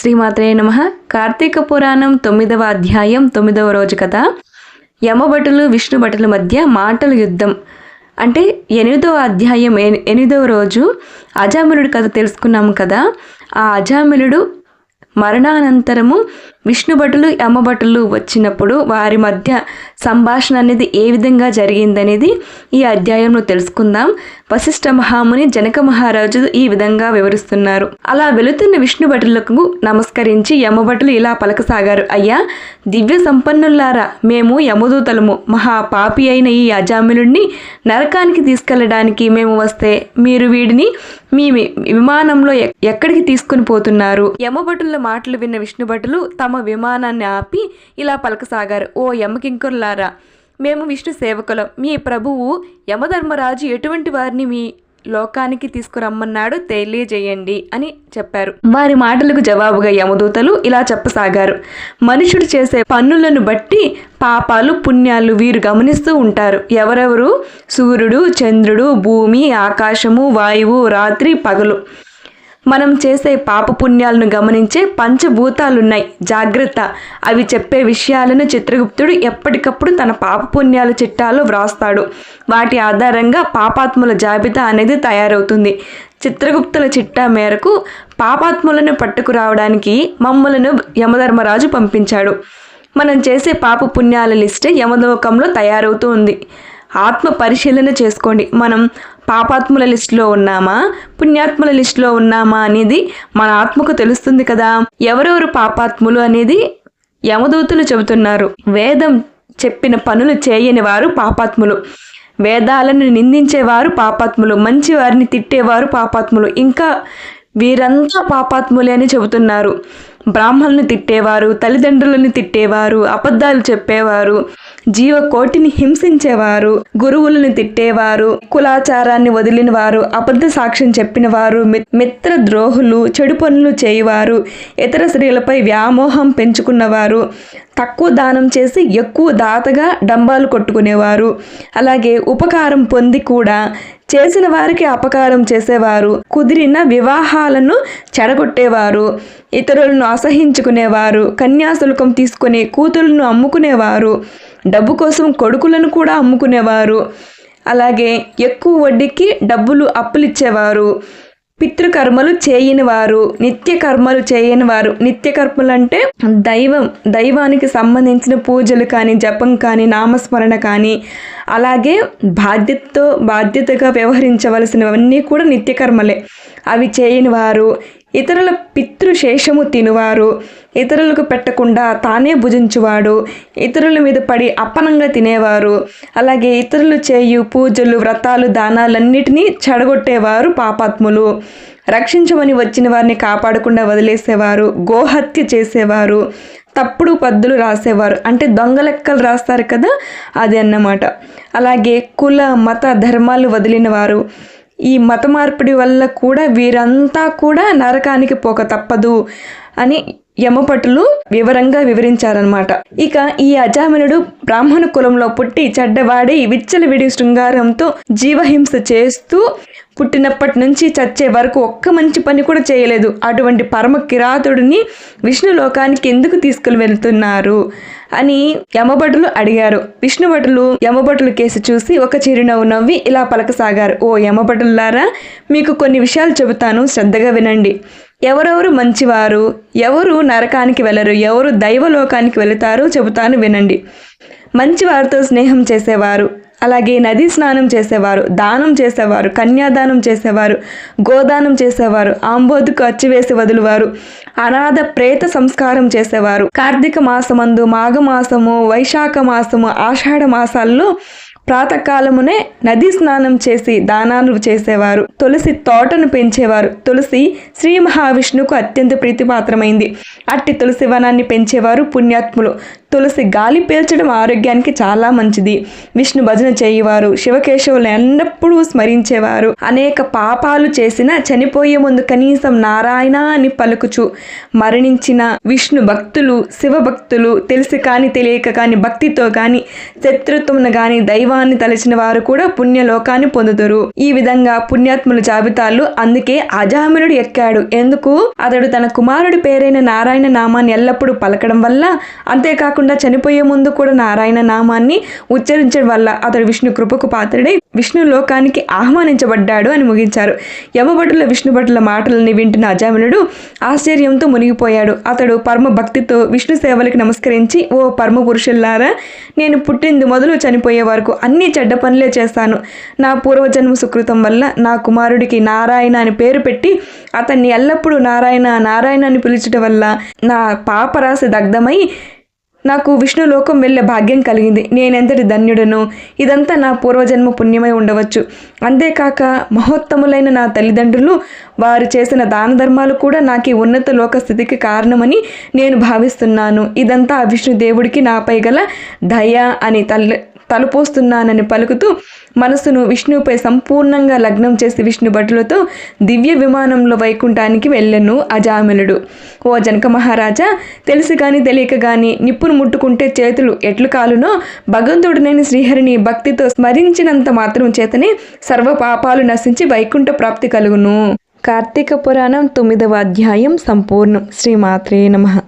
శ్రీమాత్రే నమ. కార్తీక పురాణం తొమ్మిదవ అధ్యాయం తొమ్మిదవ రోజు కథ. యమభటులు విష్ణు భటుల మధ్య మాటల యుద్ధం. అంటే ఎనిమిదవ అధ్యాయం ఎనిమిదవ రోజు అజామిలుడి కథ తెలుసుకున్నాము కదా. ఆ అజామిలుడు మరణానంతరము విష్ణుభటులు యమభటులు వచ్చినప్పుడు వారి మధ్య సంభాషణ అనేది ఏ విధంగా జరిగిందనేది ఈ అధ్యాయంలో తెలుసుకుందాం. వశిష్ఠ మహాముని జనక మహారాజు ఈ విధంగా వివరిస్తున్నారు. అలా వెళుతున్న విష్ణుభటులకు నమస్కరించి యమభటులు ఇలా పలకసాగారు. అయ్యా దివ్య సంపన్నులారా మేము యమదూతలము. మహా పాపి అయిన ఈ అజామిలుడిని నరకానికి తీసుకెళ్ళడానికి మేము వస్తే మీరు వీడిని మీ విమానంలో ఎక్కడికి తీసుకుని పోతున్నారు? యమభటుల మాటలు విన్న విష్ణుభటులు తమ విమానాన్ని ఆపి ఇలా పలకసాగారు. ఓ యమకింకులారా మేము విష్ణు సేవకులం. మీ ప్రభువు యమధర్మరాజు ఎటువంటి వారిని మీ లోకానికి తీసుకురమ్మన్నాడో తెలియజేయండి అని చెప్పారు. వారి మాటలకు జవాబుగా యమదూతలు ఇలా చెప్పసాగారు. మనుషుడు చేసే పన్నులను బట్టి పాపాలు పుణ్యాలు వీరు గమనిస్తూ ఉంటారు. ఎవరెవరు? సూర్యుడు చంద్రుడు భూమి ఆకాశము వాయువు రాత్రి పగలు. మనం చేసే పాప పుణ్యాలను గమనించే పంచభూతాలున్నాయి. జాగ్రత్త. అవి చెప్పే విషయాలను చిత్రగుప్తుడు ఎప్పటికప్పుడు తన పాప పుణ్యాల చిట్టాలో వ్రాస్తాడు. వాటి ఆధారంగా పాపాత్ముల జాబితా అనేది తయారవుతుంది. చిత్రగుప్తుల చిట్టా మేరకు పాపాత్ములను పట్టుకురావడానికి మమ్మలను యమధర్మరాజు పంపించాడు. మనం చేసే పాప పుణ్యాల లిస్ట్ యమలోకంలో తయారవుతూ ఉంది. ఆత్మ పరిశీలన చేసుకోండి. మనం పాపాత్ముల లిస్టులో ఉన్నామా? పుణ్యాత్ముల లిస్టులో ఉన్నామా అనేది మన ఆత్మకు తెలుస్తుంది కదా. ఎవరెవరు పాపాత్ములు అనేది? యమదూతులు చెబుతున్నారు. వేదం చెప్పిన పనులు చేయని వారు పాపాత్ములు. వేదాలను నిందించేవారు పాపాత్ములు. మంచి వారిని తిట్టేవారు పాపాత్ములు. ఇంకా వీరంతా పాపాత్ములే అని చెబుతున్నారు. బ్రాహ్మణులను తిట్టేవారు తల్లిదండ్రులను తిట్టేవారు అబద్ధాలు చెప్పేవారు జీవకోటిని హింసించేవారు గురువులను తిట్టేవారు కులాచారాన్ని వదిలిన వారు అబద్ధ సాక్ష్యం చెప్పిన వారు మి- మిత్ర ద్రోహులు చెడు పనులు చేయవారు ఇతర స్త్రీలపై వ్యామోహం పెంచుకున్నవారు తక్కువ దానం చేసి ఎక్కువ దాతగా డంబాలు కొట్టుకునేవారు. అలాగే ఉపకారం పొంది కూడా చేసిన వారికి అపకారం చేసేవారు. కుదిరిన వివాహాలను చెడగొట్టేవారు. ఇతరులను అసహించుకునేవారు. కన్యాశుల్కం తీసుకుని కూతురులను అమ్ముకునేవారు. డబ్బు కోసం కొడుకులను కూడా అమ్ముకునేవారు. అలాగే ఎక్కువ వడ్డీకి డబ్బులు అప్పులిచ్చేవారు. పితృకర్మలు చేయని వారు నిత్య కర్మలు చేయని వారు నిత్య కర్మలు అంటే దైవం దైవానికి సంబంధించిన పూజలు కానీ జపం కానీ నామస్మరణ కానీ అలాగే బాధ్యతతో బాధ్యతగా వ్యవహరించవలసినవన్నీ కూడా నిత్యకర్మలే. అవి చేయని వారు ఇతరుల పితృశేషము తినువారు. ఇతరులకు పెట్టకుండా తానే భుజించువాడు. ఇతరుల మీద పడి అప్పనంగా తినేవారు. అలాగే ఇతరులు చేయు పూజలు వ్రతాలు దానాలన్నిటినీ చెడగొట్టేవారు పాపాత్ములు. రక్షించమని వచ్చిన వారిని కాపాడకుండా వదిలేసేవారు. గోహత్య చేసేవారు. తప్పుడు పద్దులు రాసేవారు. అంటే దొంగ లెక్కలు రాస్తారు కదా? అది అన్నమాట. అలాగే కుల మత ధర్మాలు వదిలిన వారు ఈ మత మార్పిడి వల్ల కూడా వీరంతా కూడా నరకానికి పోక తప్పదు అని యమపటులు వివరంగా వివరించారనమాట ఇక ఈ అజామినుడు బ్రాహ్మణ కులంలో పుట్టి చెడ్డవాడి విచ్చలవిడి శృంగారంతో జీవహింస చేస్తూ పుట్టినప్పటి నుంచి చచ్చే వరకు ఒక్క మంచి పని కూడా చేయలేదు. అటువంటి పరమ కిరాతుడిని విష్ణు లోకానికి ఎందుకు తీసుకుని వెళ్తున్నారు అని యమభటులు అడిగారు. విష్ణుభటులు యమభటులు కేసు చూసి ఒక చిరునవ్వు నవ్వి ఇలా పలకసాగారు. ఓ యమభటులారా మీకు కొన్ని విషయాలు చెబుతాను. శ్రద్ధగా వినండి. ఎవరెవరు మంచివారు ఎవరు నరకానికి వెళ్ళరు ఎవరు దైవలోకానికి వెళతారు చెబుతాను వినండి. మంచి వారితో స్నేహం చేసేవారు. అలాగే నదీ స్నానం చేసేవారు దానం చేసేవారు కన్యాదానం చేసేవారు గోదానం చేసేవారు ఆంబోతుకు అచ్చివేసి వదులువారు అనాథ ప్రేత సంస్కారం చేసేవారు. కార్తీక మాసమందు మాఘమాసము వైశాఖ మాసము ఆషాఢ మాసాల్లో ప్రాతకాలమునే నదీ స్నానం చేసి దానాలు చేసేవారు. తులసి తోటను పెంచేవారు. తులసి శ్రీ మహావిష్ణువుకు అత్యంత ప్రీతిపాత్రమైంది. అట్టి తులసి వనాన్ని పెంచేవారు పుణ్యాత్ములు. తులసి గాలి పీల్చడం ఆరోగ్యానికి చాలా మంచిది. విష్ణు భజన చేయవారు శివకేశవులు ఎల్లప్పుడూ స్మరించేవారు. అనేక పాపాలు చేసిన చనిపోయే ముందు కనీసం నారాయణ అని పలుకుచు. మరణించిన విష్ణు భక్తులు శివ భక్తులు తెలిసి కాని తెలియక కాని భక్తితో కానీ శత్రుత్వంను గాని దైవాన్ని తలచిన వారు కూడా పుణ్యలోకాన్ని పొందుతారు ఈ విధంగా పుణ్యాత్ముల జాబితాలు అందుకే అజామినుడు ఎక్కాడు. ఎందుకు? అతడు తన కుమారుడి పేరైన నారాయణ నామాన్ని ఎల్లప్పుడూ పలకడం వల్ల అంతేకాకుండా చనిపోయే ముందు కూడా నారాయణ నామాన్ని ఉచ్చరించడం వల్ల అతడు విష్ణు కృపకు పాత్రుడై విష్ణు లోకానికి ఆహ్వానించబడ్డాడు అని ముగించారు. యమభటుల విష్ణుభటుల మాటలని వింటున్న అజామినుడు ఆశ్చర్యంతో మునిగిపోయాడు. అతడు పరమ భక్తితో విష్ణు సేవలకి నమస్కరించి ఓ పరమ పురుషుల్లారా నేను పుట్టింది మొదలు చనిపోయే వరకు అన్ని చెడ్డ పనులే చేస్తాను. నా పూర్వజన్మ సుకృతం వల్ల నా కుమారుడికి నారాయణ అని పేరు పెట్టి అతన్ని ఎల్లప్పుడూ నారాయణ నారాయణ అని పిలిచడం వల్ల నా పాపరాశి దగ్ధమై నాకు విష్ణులోకం వెళ్ళే భాగ్యం కలిగింది. నేనెంతటి ధన్యుడను? ఇదంతా నా పూర్వజన్మ పుణ్యమై ఉండవచ్చు. అంతేకాక మహోత్తములైన నా తల్లిదండ్రులు వారు చేసిన దాన ధర్మాలు కూడా నాకు ఈ ఉన్నత లోక స్థితికి కారణమని నేను భావిస్తున్నాను. ఇదంతా ఆ విష్ణు దేవుడికి నాపై గల దయ అని తల్లి తలపోస్తున్నానని పలుకుతూ మనసును విష్ణువుపై సంపూర్ణంగా లగ్నం చేసి విష్ణు భటులతో దివ్య విమానంలో వైకుంఠానికి వెళ్ళెను అజామిలుడు. ఓ జనక మహారాజా తెలిసి కానీ తెలియక కానీ నిప్పును ముట్టుకుంటే చేతులు ఎట్లు కాలునో భగవంతుడునైన శ్రీహరిని భక్తితో స్మరించినంత మాత్రం చేతనే సర్వ పాపాలు నశించి వైకుంఠ ప్రాప్తి కలుగును. కార్తీక పురాణం తొమ్మిదవ అధ్యాయం సంపూర్ణం. శ్రీమాత్రే నమః.